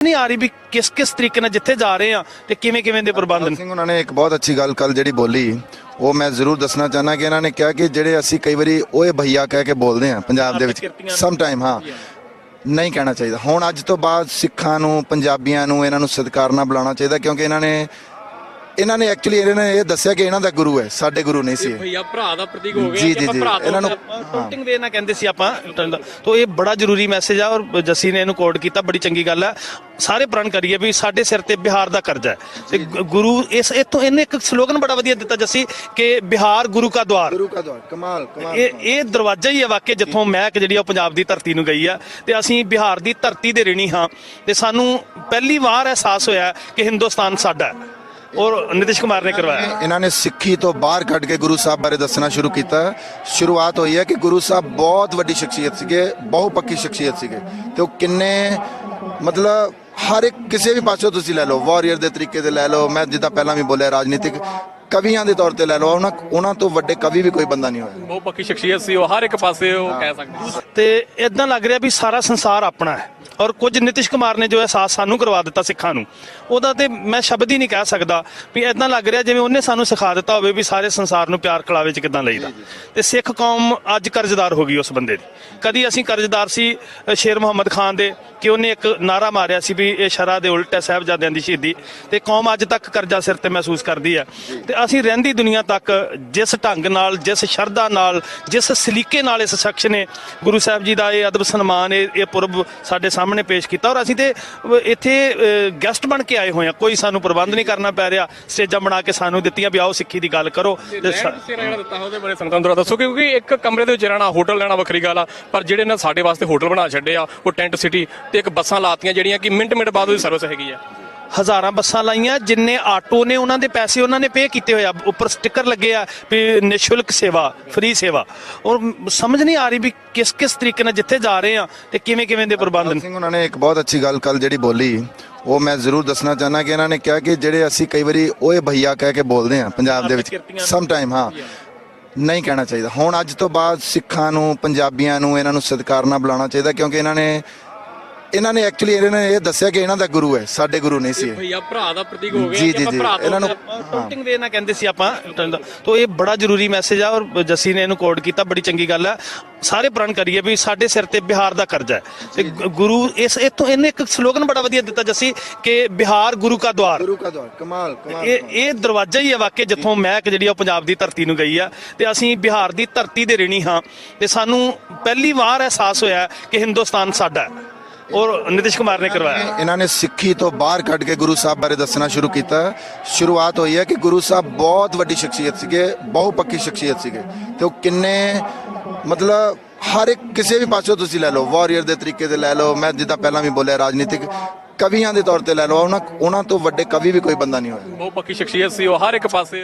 ਨਹੀਂ ਆ ਰਹੀ ਵੀ ਕਿਸ ਕਿਸ ਤਰੀਕੇ ਨਾਲ ਜਿੱਥੇ ਜਾ ਰਹੇ ਆ ਤੇ ਕਿਵੇਂ ਕਿਵੇਂ ਦੇ ਪ੍ਰਬੰਧ ਨੇ। ਸਿੰਘ ਉਹਨਾਂ ਨੇ ਇੱਕ ਬਹੁਤ ਅੱਛੀ ਗੱਲ ਕੱਲ ਜਿਹੜੀ ਬੋਲੀ ਉਹ ਮੈਂ ਜ਼ਰੂਰ ਦੱਸਣਾ ਚਾਹਨਾ ਕਿ ਇਹਨਾਂ ਨੇ ਕਿਹਾ ਕਿ ਜਿਹੜੇ ਅਸੀਂ ਕਈ ਵਾਰੀ ਓਏ ਭਈਆ ਕਹਿ ਕੇ ਬੋਲਦੇ ਆ ਪੰਜਾਬ ਦੇ ਵਿੱਚ। ਸਮ ਟਾਈਮ ਹਾਂ। ਨਹੀਂ ਕਹਿਣਾ ਚਾਹੀਦਾ। ਹੁਣ ਅੱਜ ਤੋਂ ਬਾਅਦ ਸਿੱਖਾਂ ਨੂੰ ਪੰਜਾਬੀਆਂ ਨੂੰ ਇਹਨਾਂ ਨੂੰ ਸਤਿਕਾਰ ਨਾਲ ਬੁਲਾਉਣਾ ਚਾਹੀਦਾ ਕਿਉਂਕਿ ਇਹਨਾਂ ਨੇ ਇਹਨਾਂ ਨੇ ਐਕਚੁਅਲੀ ਇਹਨਾਂ ਨੇ ਇਹ ਦੱਸਿਆ ਕਿ ਇਹਨਾਂ ਦਾ ਗੁਰੂ ਹੈ ਸਾਡੇ ਗੁਰੂ ਨਹੀਂ ਸੀ ਇਹ। ਭਈਆ ਭਰਾ ਦਾ ਪ੍ਰਤੀਕ ਹੋ ਗਿਆ ਜੀ, ਕਿ ਜੀ, ਆਪਾਂ ਜੀ। ਇਹਨਾਂ ਨੂੰ ਟੋਟਿੰਗ ਵੇ ਨਾਲ ਕਹਿੰਦੇ ਸੀ ਆਪਾਂ ਤੋਂ ਇਹ ਬੜਾ ਜ਼ਰੂਰੀ ਮੈਸੇਜ ਆ ਔਰ ਜੱਸੀ ਨੇ ਇਹਨੂੰ ਕੋਡ ਕੀਤਾ ਬੜੀ ਚੰਗੀ ਗੱਲ ਹੈ ਸਾਰੇ ਪ੍ਰਣ ਕਰੀਏ ਵੀ ਸਾਡੇ ਸਿਰ ਤੇ ਬਿਹਾਰ ਦਾ ਕਰਜ਼ਾ ਹੈ। ਤੇ ਗ- ਗੁਰੂ ਇਸ ਇਥੋਂ ਇਹਨੇ ਇੱਕ ਸਲੋਗਨ ਬੜਾ ਵਧੀਆ ਦਿੱਤਾ ਜੱਸੀ ਕਿ ਬਿਹਾਰ ਗੁਰੂ ਕਾ ਦਵਾਰ। ਗੁਰੂ ਕਾ ਦਵਾਰ ਕਮਾਲ ਕਮਾਲ ਇਹ ਇਹ ਦਰਵਾਜ਼ਾ ਹੀ ਹੈ ਵਾਕਿਆ ਜਿੱਥੋਂ ਮਹਿਕ ਜਿਹੜੀ ਆ ਉਹ ਪੰਜਾਬ ਦੀ ਧਰਤੀ ਨੂੰ ਗਈ ਆ। ਤੇ ਅਸੀਂ ਬਿਹਾਰ ਦੀ ਧਰਤੀ ਦੇ ਰਿਣੀ ਹਾਂ। ਤੇ ਸਾਨੂੰ ਪਹਿਲੀ ਵਾਰ ਅਹਿਸਾਸ ਹੋਇਆ ਕਿ ਹਿੰਦੁਸਤਾਨ ਸਾਡਾ ਹੈ। ਔਰ ਨਿਤਿਸ਼ ਕੁਮਾਰ ਨੇ ਕਰਵਾਇਆ। ਇਹਨਾਂ ਨੇ ਸਿੱਖੀ ਤੋਂ ਬਾਹਰ ਕੱਢ ਕੇ ਗੁਰੂ ਸਾਹਿਬ ਬਾਰੇ ਦੱਸਣਾ ਸ਼ੁਰੂ ਕੀਤਾ। ਸ਼ੁਰੂਆਤ ਹੋਈ ਹੈ ਕਿ ਗੁਰੂ ਸਾਹਿਬ ਬਹੁਤ ਵੱਡੀ ਸ਼ਖਸੀਅਤ ਸੀਗੇ ਬਹੁ ਪੱਕੀ ਸ਼ਖਸੀਅਤ ਸੀਗੇ। ਤੇ ਉਹ ਕਿੰਨੇ ਮਤਲਬ ਹਰ ਇੱਕ ਕਿਸੇ ਵੀ ਪਾਸੋਂ ਤੁਸੀਂ ਲੈ ਲਓ, ਵਾਰੀਅਰ ਦੇ ਤਰੀਕੇ ਦੇ ਲੈ ਲਓ। ਮੈਂ ਜਿੱਦਾਂ ਪਹਿਲਾਂ ਵੀ ਬੋਲਿਆ, ਰਾਜਨੀਤਿਕ ਕਵੀਆਂ ਦੇ ਤੌਰ ਤੇ ਲੈ ਲਓ ਉਹਨਾਂ ਉਹਨਾਂ ਤੋਂ ਵੱਡੇ ਕਵੀ ਵੀ ਕੋਈ ਬੰਦਾ ਨਹੀਂ ਹੋਇਆ। ਬਹੁਤ ਪੱਕੀ ਸ਼ਖਸੀਅਤ ਸੀ ਉਹ ਹਰ ਇੱਕ ਪਾਸੇ ਉਹ ਕਹਿ ਸਕਦੇ ਤੇ ਇਦਾਂ ਲੱਗ ਰਿਹਾ ਵੀ ਸਾਰਾ ਸੰਸਾਰ ਆਪਣਾ ਹੈ ਔਰ ਕੁਝ ਨਿਤਿਸ਼ ਕੁਮਾਰ ਨੇ ਜੋ ਅਹਿਸਾਸ ਸਾਨੂੰ ਕਰਵਾ ਦਿੱਤਾ ਸਿੱਖਾਂ ਨੂੰ। ਉਹਦਾ ਤੇ ਮੈਂ ਸ਼ਬਦ ਹੀ ਨਹੀਂ ਕਹਿ ਸਕਦਾ ਵੀ ਇਦਾਂ ਲੱਗ ਰਿਹਾ ਜਿਵੇਂ ਉਹਨੇ ਸਾਨੂੰ ਸਿਖਾ ਦਿੱਤਾ ਹੋਵੇ ਵੀ ਸਾਰੇ ਸੰਸਾਰ ਨੂੰ ਪਿਆਰ ਕਲਾਵੇ ਚ ਕਿਦਾਂ ਲਈਦਾ। ਤੇ ਸਿੱਖ ਕੌਮ ਅੱਜ ਕਰਜ਼ਦਾਰ ਹੋ ਗਈ ਉਸ ਬੰਦੇ ਦੀ। ਕਦੀ ਅਸੀਂ ਕਰਜ਼ਦਾਰ ਸੀ ਸ਼ੇਰ ਮੁਹੰਮਦ ਖਾਨ ਦੇ ਕਿ ਉਹਨੇ ਇੱਕ ਨਾਰਾ ਮਾਰਿਆ ਸੀ ਵੀ ਇਹ ਸ਼ਰਾ ਦੇ ਉਲਟ ਹੈ ਸਾਹਿਬਜ਼ਾਦਿਆਂ ਦੀ ਸ਼ਹੀਦੀ। ਤੇ ਕੌਮ ਅੱਜ ਤੱਕ ਕਰਜ਼ਾ ਸਿਰ ਤੇ ਮਹਿਸੂਸ ਕਰਦੀ ਹੈ। ਤੇ ਅਸੀਂ ਰਹਿੰਦੀ ਦੁਨੀਆ ਤੱਕ ਜਿਸ ਢੰਗ ਨਾਲ ਜਿਸ ਸ਼ਰਧਾ ਨਾਲ ਜਿਸ ਸਲੀਕੇ ਨਾਲ ਇਸ ਸ਼ਖਸ ਨੇ ਗੁਰੂ ਸਾਹਿਬ ਜੀ ਦਾ ਇਹ ਅਦਬ ਸਨਮਾਨ ਇਹ ਇਹ ਪੁਰਬ ਸਾਡੇ ਸਾਹਮਣੇ ਪੇਸ਼ ਕੀਤਾ। ਔਰ ਅਸੀਂ ਤੇ ਇੱਥੇ ਗੈਸਟ ਬਣ ਕੇ ਆਏ ਹੋਏ ਹਾਂ। ਕੋਈ ਸਾਨੂੰ ਪ੍ਰਬੰਧ ਨਹੀਂ ਕਰਨਾ ਪੈ ਰਿਹਾ। ਸਟੇਜਾਂ ਬਣਾ ਕੇ ਸਾਨੂੰ ਦਿੱਤੀਆਂ ਵੀ ਆਓ ਸਿੱਖੀ ਦੀ ਗੱਲ ਕਰੋ। ਤੇ ਦਿੱਤਾ ਉਹਦੇ ਬਾਰੇ ਸੰਗਤਾਂ ਨੂੰ ਜ਼ਰਾ ਦੱਸੋ ਕਿਉਂਕਿ ਇੱਕ ਕਮਰੇ ਦੇ ਵਿੱਚ ਰਹਿਣਾ ਹੋਟਲ ਲੈਣਾ ਵੱਖਰੀ ਗੱਲ ਆ। ਪਰ ਜਿਹੜੇ ਨੇ ਸਾਡੇ ਵਾਸਤੇ ਹੋਟਲ ਬਣਾ ਛੱਡੇ ਆ ਉਹ ਟੈਂਟ ਸਿਟੀ ਤੇ ਇੱਕ ਬੱਸਾਂ ਲਾਤੀਆਂ ਜਿਹੜੀਆਂ ਕਿ ਮਿੰਟ ਮਿੰਟ ਬਾਅਦ ਉਹਦੀ ਸਰਵਿਸ ਹੈਗੀ ਆ। ਹਜ਼ਾਰਾਂ ਬੱਸਾਂ ਲਾਈਆਂ ਜਿੰਨੇ ਆਟੋ ਨੇ ਉਹਨਾਂ ਦੇ ਪੈਸੇ ਉਹਨਾਂ ਨੇ ਪੇ ਕੀਤੇ ਹੋਏ ਆ। ਉੱਪਰ ਸਟicker ਲੱਗੇ ਆ ਵੀ ਨਿਸ਼ੁਲਕ ਸੇਵਾ ਫ੍ਰੀ ਸੇਵਾ। ਔਰ ਸਮਝ ਨਹੀਂ ਆ ਰਹੀ ਵੀ ਕਿਸ ਕਿਸ ਤਰੀਕੇ ਨਾਲ ਜਿੱਥੇ ਜਾ ਰਹੇ ਆ ਤੇ ਕਿਵੇਂ ਕਿਵੇਂ ਦੇ ਪ੍ਰਬੰਧ ਨੇ। ਸਿੰਘ ਉਹਨਾਂ ਨੇ ਇੱਕ ਬਹੁਤ ਅੱਛੀ ਗੱਲ ਕੱਲ ਜਿਹੜੀ ਬੋਲੀ ਉਹ ਮੈਂ ਜ਼ਰੂਰ ਦੱਸਣਾ ਚਾਹਨਾ ਕਿ ਇਹਨਾਂ ਨੇ ਕਿਹਾ ਕਿ ਜਿਹੜੇ ਅਸੀਂ ਕਈ ਵਾਰੀ ਓਏ ਭਈਆ ਕਹਿ ਕੇ ਬੋਲਦੇ ਆ ਪੰਜਾਬ ਦੇ ਵਿੱਚ। ਸਮ ਟਾਈਮ ਹਾਂ। ਨਹੀਂ ਕਹਿਣਾ ਚਾਹੀਦਾ। ਹੁਣ ਅੱਜ ਤੋਂ ਬਾਅਦ ਸਿੱਖਾਂ ਨੂੰ ਪੰਜਾਬੀਆਂ ਨੂੰ ਇਹਨਾਂ ਨੂੰ ਸਤਿਕਾਰ ਨਾਲ ਬੁਲਾਉਣਾ ਚਾਹੀਦਾ ਕਿਉਂਕਿ ਇਹਨਾਂ ਨੇ ਇਹਨਾਂ ਨੇ ਐਕਚੁਅਲੀ ਇਹਨਾਂ ਨੇ ਇਹ ਦੱਸਿਆ ਕਿ ਇਹਨਾਂ ਦਾ ਗੁਰੂ ਹੈ ਸਾਡੇ ਗੁਰੂ ਨਹੀਂ ਸੀ ਇਹ। ਭਈਆ ਭਰਾ ਦਾ ਪ੍ਰਤੀਕ ਹੋ ਗਿਆ ਜੀ ਭਰਾ ਤੋਂ ਇਹਨਾਂ ਨੂੰ ਟੋਟਿੰਗ ਵੇ ਨਾਲ ਕਹਿੰਦੇ ਸੀ ਆਪਾਂ ਤੋਂ ਇਹ ਬੜਾ ਜ਼ਰੂਰੀ ਮੈਸੇਜ ਆ ਔਰ ਜੱਸੀ ਨੇ ਇਹਨੂੰ ਕੋਡ ਕੀਤਾ ਬੜੀ ਚੰਗੀ ਗੱਲ ਹੈ ਸਾਰੇ ਪ੍ਰਣ ਕਰੀਏ ਵੀ ਸਾਡੇ ਸਿਰ ਤੇ ਬਿਹਾਰ ਦਾ ਕਰਜ਼ਾ ਹੈ। ਤੇ ਗ- ਗੁਰੂ ਇਸ ਇਥੋਂ ਇਹਨੇ ਇੱਕ ਸਲੋਗਨ ਬੜਾ ਵਧੀਆ ਦਿੱਤਾ ਜੱਸੀ ਕਿ ਬਿਹਾਰ ਗੁਰੂ ਕਾ ਦਵਾਰ। ਗੁਰੂ ਕਾ ਦਵਾਰ ਕਮਾਲ ਕਮਾਲ ਇਹ ਇਹ ਦਰਵਾਜ਼ਾ ਹੀ ਹੈ ਵਾਕਿਆ ਜਿੱਥੋਂ ਮਹਿਕ ਜਿਹੜੀ ਆ ਉਹ ਪੰਜਾਬ ਦੀ ਧਰਤੀ ਨੂੰ ਗਈ ਆ। ਤੇ ਅਸੀਂ ਬਿਹਾਰ ਦੀ ਧਰਤੀ ਦੇ ਰਿਣੀ ਹਾਂ। ਤੇ ਸਾਨੂੰ ਪਹਿਲੀ ਵਾਰ ਅਹਿਸਾਸ ਹੋਇਆ ਕਿ ਹਿੰਦੁਸਤਾਨ ਸਾਡਾ ਹੈ। ਔਰ ਨਿਤਿਸ਼ ਕੁਮਾਰ ਨੇ ਕਰਵਾਇਆ। ਇਹਨਾਂ ਨੇ ਸਿੱਖੀ ਤੋਂ ਬਾਹਰ ਕੱਢ ਕੇ ਗੁਰੂ ਸਾਹਿਬ ਬਾਰੇ ਦੱਸਣਾ ਸ਼ੁਰੂ ਕੀਤਾ। ਸ਼ੁਰੂਆਤ ਹੋਈ ਹੈ ਕਿ ਗੁਰੂ ਸਾਹਿਬ ਬਹੁਤ ਵੱਡੀ ਸ਼ਖਸੀਅਤ ਸੀਗੇ ਬਹੁ ਪੱਕੀ ਸ਼ਖਸੀਅਤ ਸੀਗੇ। ਤੇ ਉਹ ਕਿੰਨੇ ਮਤਲਬ ਹਰ ਇੱਕ ਕਿਸੇ ਵੀ ਪਾਸੋਂ ਤੁਸੀਂ ਲੈ ਲਓ ਵਾਰੀਅਰ ਦੇ ਤਰੀਕੇ ਤੇ ਲੈ ਲਓ। ਮੈਂ ਜਿੱਦਾਂ ਪਹਿਲਾਂ ਵੀ ਬੋਲਿਆ ਰਾਜਨੀਤਿਕ ਕਵੀਆਂ ਦੇ ਤੌਰ ਤੇ ਲੈ ਲਓ। ਉਹਨਾਂ ਉਹਨਾਂ ਤੋਂ ਵੱਡੇ ਕਵੀ ਵੀ ਕੋਈ ਬੰਦਾ ਨਹੀਂ ਹੋਇਆ। ਬਹੁਤ ਪੱਕੀ ਸ਼ਖਸੀਅਤ ਸੀ ਉਹ ਹਰ ਇੱਕ ਪਾਸੇ